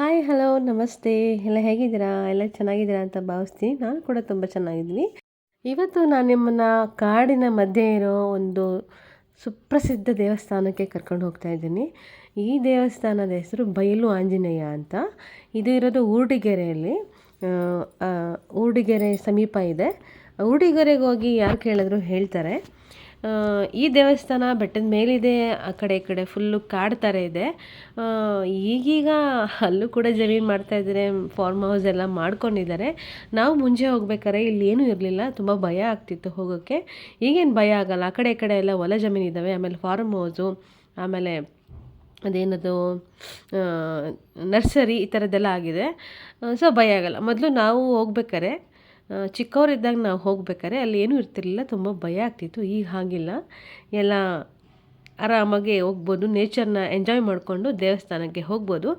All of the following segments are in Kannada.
ಹಾಯ್ ಹಲೋ ನಮಸ್ತೆ. ಎಲ್ಲ ಹೇಗಿದ್ದೀರಾ? ಎಲ್ಲ ಚೆನ್ನಾಗಿದ್ದೀರಾ ಅಂತ ಭಾವಿಸ್ತೀನಿ. ನಾನು ಕೂಡ ತುಂಬ ಚೆನ್ನಾಗಿದ್ದೀನಿ. ಇವತ್ತು ನಾನು ನಿಮ್ಮನ್ನು ಕಾಡಿನ ಮಧ್ಯೆ ಇರೋ ಒಂದು ಸುಪ್ರಸಿದ್ಧ ದೇವಸ್ಥಾನಕ್ಕೆ ಕರ್ಕೊಂಡು ಹೋಗ್ತಾ ಇದ್ದೀನಿ. ಈ ದೇವಸ್ಥಾನದ ಹೆಸರು ಬಯಲು ಆಂಜನೇಯ ಅಂತ. ಇದು ಇರೋದು ಊರ್ಡಿಗೆರೆಯಲ್ಲಿ. ಊರ್ಡಿಗೆರೆ ಸಮೀಪ ಇದೆ. ಊರ್ಡಿಗೆರೆಗೆ ಹೋಗಿ ಯಾರು ಕೇಳಿದ್ರು ಹೇಳ್ತಾರೆ. ಈ ದೇವಸ್ಥಾನ ಬೆಟ್ಟದ ಮೇಲಿದೆ, ಆ ಕಡೆ ಈ ಕಡೆ ಫುಲ್ಲು ಕಾಡು ಥರ ಇದೆ. ಈಗೀಗ ಅಲ್ಲೂ ಕೂಡ ಜಮೀನು ಮಾಡ್ತಾ ಇದ್ದಾರೆ ಫಾರ್ಮ್ ಹೌಸ್ ಎಲ್ಲ ಮಾಡ್ಕೊಂಡಿದ್ದಾರೆ. ನಾವು ಮುಂಚೆ ಹೋಗ್ಬೇಕಾದ್ರೆ ಇಲ್ಲಿ ಏನೂ ಇರಲಿಲ್ಲ, ತುಂಬ ಭಯ ಆಗ್ತಿತ್ತು ಹೋಗೋಕ್ಕೆ. ಈಗೇನು ಭಯ ಆಗಲ್ಲ, ಆ ಕಡೆ ಈ ಕಡೆ ಎಲ್ಲ ಹೊಲ ಜಮೀನು ಇದ್ದಾವೆ ಆಮೇಲೆ ಫಾರ್ಮ್ ಹೌಸು ಆಮೇಲೆ ಅದೇನದು ನರ್ಸರಿ ಈ ಥರದ್ದೆಲ್ಲ ಆಗಿದೆ. ಸೊ ಭಯ ಆಗಲ್ಲ. ಮೊದಲು ನಾವು ಹೋಗ್ಬೇಕಾರೆ ಚಿಕ್ಕವರಿದ್ದಾಗ ನಾವು ಹೋಗ್ಬೇಕಾದ್ರೆ ಅಲ್ಲಿ ಏನೂ ಇರ್ತಿರಲಿಲ್ಲ, ತುಂಬ ಭಯ ಆಗ್ತಿತ್ತು. ಈಗ ಹಾಗಿಲ್ಲ. ಎಲ್ಲ ಆರಾಮಾಗಿ ಹೋಗ್ಬೋದು ನೇಚರ್ನ ಎಂಜಾಯ್ ಮಾಡಿಕೊಂಡು ದೇವಸ್ಥಾನಕ್ಕೆ ಹೋಗ್ಬೋದು.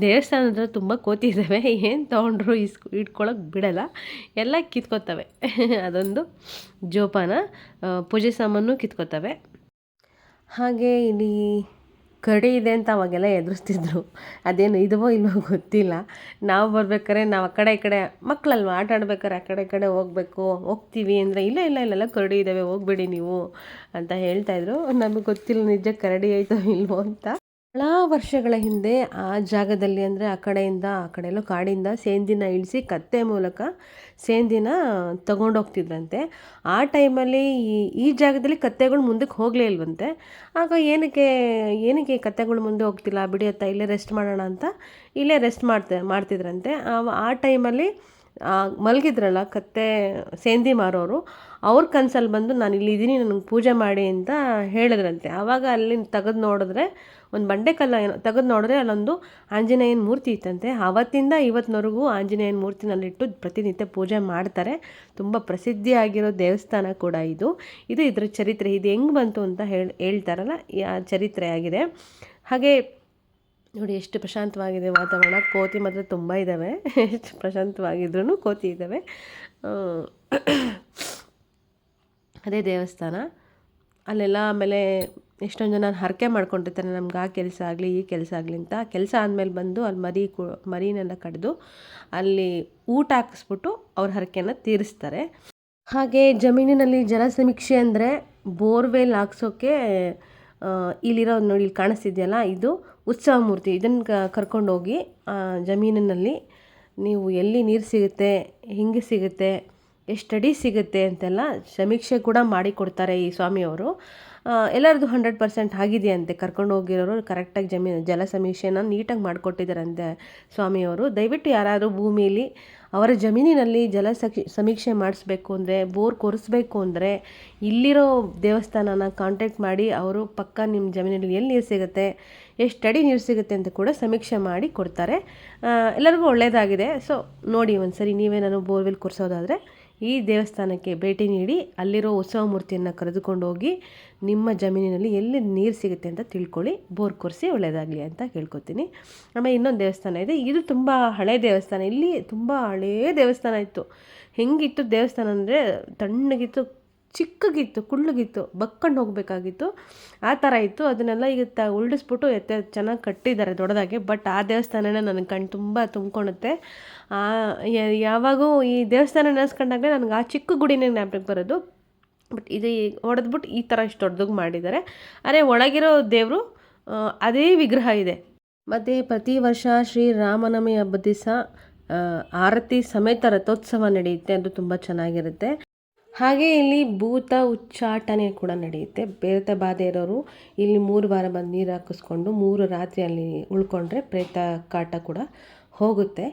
ದೇವಸ್ಥಾನದ ಹತ್ರ ತುಂಬ ಕೋತಿ ಇದ್ದಾವೆ ಏನು ತೊಗೊಂಡ್ರು ಇಸ್ ಇಟ್ಕೊಳ್ಳೋಕೆ ಬಿಡಲ್ಲ. ಎಲ್ಲ ಕಿತ್ಕೋತವೆ. ಅದೊಂದು ಜೋಪಾನ. ಪೂಜೆ ಸಾಮಾನು ಕಿತ್ಕೋತವೆ. ಹಾಗೆ ಇಲ್ಲಿ ಕರಡಿ ಇದೆ ಅಂತ ಅವಾಗೆಲ್ಲ ಎದುರಿಸ್ತಿದ್ರು ಅದೇನು ಇದವೋ ಇಲ್ವೋ ಗೊತ್ತಿಲ್ಲ. ನಾವು ಬರ್ಬೇಕಾದ್ರೆ ನಾವು ಆ ಕಡೆ ಈ ಕಡೆ ಮಕ್ಕಳಲ್ವ ಆಟ ಆಡ್ಬೇಕಾದ್ರೆ ಆ ಕಡೆ ಈ ಕಡೆ ಹೋಗ್ಬೇಕು. ಹೋಗ್ತೀವಿ ಅಂದರೆ ಇಲ್ಲ ಇಲ್ಲ ಇಲ್ಲೆಲ್ಲ ಕರಡಿ ಇದ್ದಾವೆ ಹೋಗ್ಬೇಡಿ ನೀವು ಅಂತ ಹೇಳ್ತಾಯಿದ್ರು ನಮಗೆ ಗೊತ್ತಿಲ್ಲ ನಿಜ ಕರಡಿ ಆಯಿತೋ ಇಲ್ವೋ ಅಂತ. ಭಾಳ ವರ್ಷಗಳ ಹಿಂದೆ ಆ ಜಾಗದಲ್ಲಿ ಅಂದರೆ ಆ ಕಡೆಯಿಂದ ಆ ಕಡೆಯಲ್ಲೂ ಕಾಡಿಂದ ಸೇಂದಿನ ಇಳಿಸಿ ಕತ್ತೆ ಮೂಲಕ ಸೇಂದಿನ ತಗೊಂಡೋಗ್ತಿದ್ರಂತೆ ಆ ಟೈಮಲ್ಲಿ ಈ ಈ ಜಾಗದಲ್ಲಿ ಕತ್ತೆಗಳು ಮುಂದಕ್ಕೆ ಹೋಗಲೇ ಇಲ್ವಂತೆ. ಆಗ ಏನಕ್ಕೆ ಏನಕ್ಕೆ ಕತ್ತೆಗಳು ಮುಂದೆ ಹೋಗ್ತಿಲ್ಲ, ಬಿಡಿ ಅತ್ತ, ಇಲ್ಲೇ ರೆಸ್ಟ್ ಮಾಡೋಣ ಅಂತ ಇಲ್ಲೇ ರೆಸ್ಟ್ ಮಾಡ್ತಾ, ಮಾಡ್ತಿದ್ರಂತೆ. ಆ ಟೈಮಲ್ಲಿ ಮಲಗಿದ್ರಲ್ಲ, ಕತ್ತೆ ಸೇಂದಿ ಮಾರೋರು, ಅವ್ರ ಕನಸಲ್ಲಿ ಬಂದು ನಾನು ಇಲ್ಲಿದ್ದೀನಿ ನನಗೆ ಪೂಜೆ ಮಾಡಿ ಅಂತ ಹೇಳಿದ್ರಂತೆ. ಆವಾಗ ಅಲ್ಲಿ ತೆಗೆದು ನೋಡಿದ್ರೆ, ಒಂದು ಬಂಡೆಕಲ್ಲ ಏನೋ, ತೆಗೆದು ನೋಡಿದ್ರೆ ಅಲ್ಲೊಂದು ಆಂಜನೇಯನ ಮೂರ್ತಿ ಇತ್ತಂತೆ. ಆವತ್ತಿಂದ ಇವತ್ತಿನವರೆಗೂ ಆಂಜನೇಯನ ಮೂರ್ತಿನಲ್ಲಿಟ್ಟು ಪ್ರತಿನಿತ್ಯ ಪೂಜೆ ಮಾಡ್ತಾರೆ. ತುಂಬ ಪ್ರಸಿದ್ಧಿಯಾಗಿರೋ ದೇವಸ್ಥಾನ ಕೂಡ ಇದು. ಇದು ಇದರ ಚರಿತ್ರೆ. ಇದು ಹೆಂಗೆ ಬಂತು ಅಂತ ಹೇಳಿ, ಹೇಳ್ತಾರಲ್ಲ ಚರಿತ್ರೆ ಆಗಿದೆ ಹಾಗೆ ನೋಡಿ, ಎಷ್ಟು ಪ್ರಶಾಂತವಾಗಿದೆ ವಾತಾವರಣ. ಕೋತಿ ಮಾತ್ರ ತುಂಬ ಇದ್ದಾವೆ ಎಷ್ಟು ಪ್ರಶಾಂತವಾಗಿದ್ರೂ ಕೋತಿ ಇದ್ದಾವೆ ಅದೇ ದೇವಸ್ಥಾನ. ಅಲ್ಲೆಲ್ಲ ಆಮೇಲೆ ಎಷ್ಟೊಂದು ಜನ ಹರಕೆ ಮಾಡ್ಕೊಂಡಿರ್ತಾರೆ. ನಮ್ಗೆ ಆ ಕೆಲಸ ಆಗಲಿ, ಈ ಕೆಲಸ ಆಗಲಿ ಅಂತ. ಕೆಲಸ ಆದಮೇಲೆ ಬಂದು ಅಲ್ಲಿ ಮರಿ ಕು, ಮರಿನೆಲ್ಲ ಕಡಿದು ಅಲ್ಲಿ ಊಟ ಹಾಕಿಸ್ಬಿಟ್ಟು ಅವ್ರ ಹರಕೆನ ತೀರಿಸ್ತಾರೆ. ಹಾಗೆ ಜಮೀನಿನಲ್ಲಿ ಜಲ ಸಮೀಕ್ಷೆ ಅಂದರೆ ಬೋರ್ವೆಲ್ ಹಾಕ್ಸೋಕ್ಕೆ ಇಲ್ಲಿರೋ ನೋಡಿ, ಇಲ್ಲಿ ಕಾಣಿಸ್ತಿದೆಯಲ್ಲ, ಇದು ಉತ್ಸವ ಮೂರ್ತಿ. ಇದನ್ನು ಕರ್ಕೊಂಡೋಗಿ ಜಮೀನಿನಲ್ಲಿ ನೀವು ಎಲ್ಲಿ ನೀರು ಸಿಗುತ್ತೆ, ಹೆಂಗೆ ಸಿಗುತ್ತೆ ಅಡಿ ಸಿಗುತ್ತೆ ಅಂತೆಲ್ಲ ಸಮೀಕ್ಷೆ ಕೂಡ ಮಾಡಿಕೊಡ್ತಾರೆ ಈ ಸ್ವಾಮಿಯವರು. ಎಲ್ಲರದು ಹಂಡ್ರೆಡ್ ಪರ್ಸೆಂಟ್ ಆಗಿದೆಯಂತೆ. ಕರ್ಕೊಂಡು ಹೋಗಿರೋರು ಕರೆಕ್ಟಾಗಿ ಜಮೀನು, ಜಲ ಸಮೀಕ್ಷೆನ ನೀಟಾಗಿ ಮಾಡಿಕೊಟ್ಟಿದ್ದಾರಂತೆ ಸ್ವಾಮಿಯವರು. ದಯವಿಟ್ಟು ಯಾರಾದರೂ ಭೂಮಿಯಲ್ಲಿ ಅವರ ಜಮೀನಿನಲ್ಲಿ ಜಲ ಸಮೀಕ್ಷೆ ಮಾಡಿಸ್ಬೇಕು ಅಂದರೆ, ಬೋರ್ ಕೊರೆಸ್ಬೇಕು ಅಂದರೆ, ಇಲ್ಲಿರೋ ದೇವಸ್ಥಾನನ ಕಾಂಟ್ಯಾಕ್ಟ್ ಮಾಡಿ ಅವರು ಪಕ್ಕ ನಿಮ್ಮ ಜಮೀನಲ್ಲಿ ಎಲ್ಲಿ ನೀರು ಸಿಗುತ್ತೆ, ಎಷ್ಟು ಅಡಿ ನೀರು ಸಿಗುತ್ತೆ ಅಂತ ಕೂಡ ಸಮೀಕ್ಷೆ ಮಾಡಿ ಕೊಡ್ತಾರೆ. ಎಲ್ಲರಿಗೂ ಒಳ್ಳೆಯದಾಗಿದೆ ಸೊ ನೋಡಿ ಒಂದು ಸರಿ ನೀವೇನಾದ್ರು ಬೋರ್ವೆಲ್ ಕೊರೆಸೋದಾದರೆ ಈ ದೇವಸ್ಥಾನಕ್ಕೆ ಭೇಟಿ ನೀಡಿ ಅಲ್ಲಿರೋ ಉತ್ಸವ ಮೂರ್ತಿಯನ್ನು ಕರೆದುಕೊಂಡು ಹೋಗಿ ನಿಮ್ಮ ಜಮೀನಿನಲ್ಲಿ ಎಲ್ಲಿ ನೀರು ಸಿಗುತ್ತೆ ಅಂತ ತಿಳ್ಕೊಳ್ಳಿ. ಬೋರ್ ಕೊರೆಸಿ ಒಳ್ಳೆಯದಾಗಲಿ ಅಂತ ಕೇಳ್ಕೊತೀನಿ ಆಮೇಲೆ ಇನ್ನೊಂದು ದೇವಸ್ಥಾನ ಇದೆ. ಇದು ತುಂಬ ಹಳೆ ದೇವಸ್ಥಾನ. ಇಲ್ಲಿ ತುಂಬ ಹಳೇ ದೇವಸ್ಥಾನ ಇತ್ತು. ಹೆಂಗಿತ್ತು ದೇವಸ್ಥಾನ ಅಂದರೆ ತಣ್ಣಗಿತ್ತು ಚಿಕ್ಕಗಿತ್ತು, ಕುಳ್ಳಗಿತ್ತು, ಬಕ್ಕೊಂಡು ಹೋಗಬೇಕಾಗಿತ್ತು. ಆ ಥರ ಇತ್ತು. ಅದನ್ನೆಲ್ಲ ಈಗ ತ ಉಲ್ಡಿಸ್ಬಿಟ್ಟು ಎತ್ತೆ ಚೆನ್ನಾಗಿ ಕಟ್ಟಿದ್ದಾರೆ ದೊಡ್ಡದಾಗಿ. ಬಟ್ ಆ ದೇವಸ್ಥಾನನೇ ನನಗೆ ಕಣ್ಣು ತುಂಬ ತುಂಬ್ಕೊಳುತ್ತೆ ಯಾವಾಗೂ ಈ ದೇವಸ್ಥಾನ ನೆನೆಸ್ಕೊಂಡಾಗಲೇ ನನಗೆ ಆ ಚಿಕ್ಕ ಗುಡಿನೇ ಜ್ಞಾಪಕಕ್ಕೆ ಬರೋದು. ಬಟ್ ಇದು ಹೊಡೆದ್ಬಿಟ್ಟು ಈ ಥರ ಇಷ್ಟು ದೊಡ್ಡದಾಗಿ ಮಾಡಿದ್ದಾರೆ. ಅರೆ, ಒಳಗಿರೋ ದೇವರು ಅದೇ ವಿಗ್ರಹ ಇದೆ. ಮತ್ತು ಪ್ರತಿ ವರ್ಷ ಶ್ರೀರಾಮನವಮಿ ಹಬ್ಬದ ದಿವಸ ಆರತಿ ಸಮೇತ ರಥೋತ್ಸವ ನಡೆಯುತ್ತೆ. ಅದು ತುಂಬ ಚೆನ್ನಾಗಿರುತ್ತೆ. ಹಾಗೆ ಇಲ್ಲಿ ಭೂತ, ಉಚ್ಚಾಟನೆ ಕೂಡ ನಡೆಯುತ್ತೆ. ಪ್ರೇತ ಬಾಧೆ ಇರೋರು ಇಲ್ಲಿ ಮೂರು ವಾರ ಬಂದು ನೀರು ಹಾಕಿಸ್ಕೊಂಡು ಮೂರು ರಾತ್ರಿ ಅಲ್ಲಿ ಉಳ್ಕೊಂಡ್ರೆ ಪ್ರೇತ ಕಾಟ ಕೂಡ ಹೋಗುತ್ತೆ.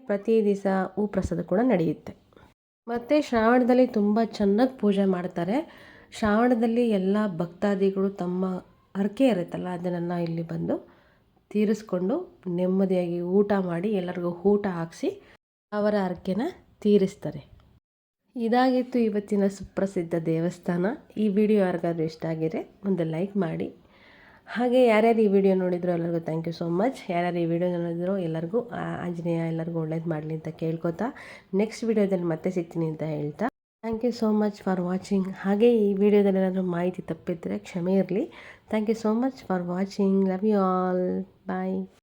ಪ್ರತಿ ದಿವಸ ಹೂ ಪ್ರಸಾದ ಕೂಡ ನಡೆಯುತ್ತೆ. ಮತ್ತು ಶ್ರಾವಣದಲ್ಲಿ ತುಂಬ ಚೆನ್ನಾಗಿ ಪೂಜೆ ಮಾಡ್ತಾರೆ. ಶ್ರಾವಣದಲ್ಲಿ ಎಲ್ಲ ಭಕ್ತಾದಿಗಳು ತಮ್ಮ ಹರಕೆ ಇರುತ್ತಲ್ಲ, ಅದನ್ನು ಇಲ್ಲಿ ಬಂದು ತೀರಿಸ್ಕೊಂಡು ನೆಮ್ಮದಿಯಾಗಿ ಊಟ ಮಾಡಿ ಎಲ್ಲರಿಗೂ ಊಟ ಹಾಕಿಸಿ ಅವರ ಹರಕೆನ ತೀರಿಸ್ತಾರೆ. ಇದಾಗಿತ್ತು ಇವತ್ತಿನ ಸುಪ್ರಸಿದ್ಧ ದೇವಸ್ಥಾನ. ಈ ವಿಡಿಯೋ ಯಾರಿಗಾದ್ರೂ ಇಷ್ಟ ಆಗಿದೆ ಒಂದು ಲೈಕ್ ಮಾಡಿ. ಹಾಗೆ ಯಾರ್ಯಾರು ಈ ವಿಡಿಯೋ ನೋಡಿದ್ರು ಎಲ್ಲರಿಗೂ ಥ್ಯಾಂಕ್ ಯು ಸೋ ಮಚ್ ಯಾರ್ಯಾರು ಈ ವಿಡಿಯೋ ನೋಡಿದ್ರು ಎಲ್ಲರಿಗೂ ಆಂಜನೇಯ ಎಲ್ಲರಿಗೂ ಒಳ್ಳೇದು ಮಾಡಲಿ ಅಂತ ಕೇಳ್ಕೊತಾ ನೆಕ್ಸ್ಟ್ ವಿಡಿಯೋದಲ್ಲಿ ಮತ್ತೆ ಸಿಗ್ತೀನಿ ಅಂತ ಹೇಳ್ತಾ. Thank you so much for watching ಹಾಗೆ ಈ ವಿಡಿಯೋದಲ್ಲಿ ಏನಾದರೂ ಮಾಹಿತಿ ತಪ್ಪಿದ್ದರೆ ಕ್ಷಮೆ ಇರಲಿ. Thank you so much for watching love you all bye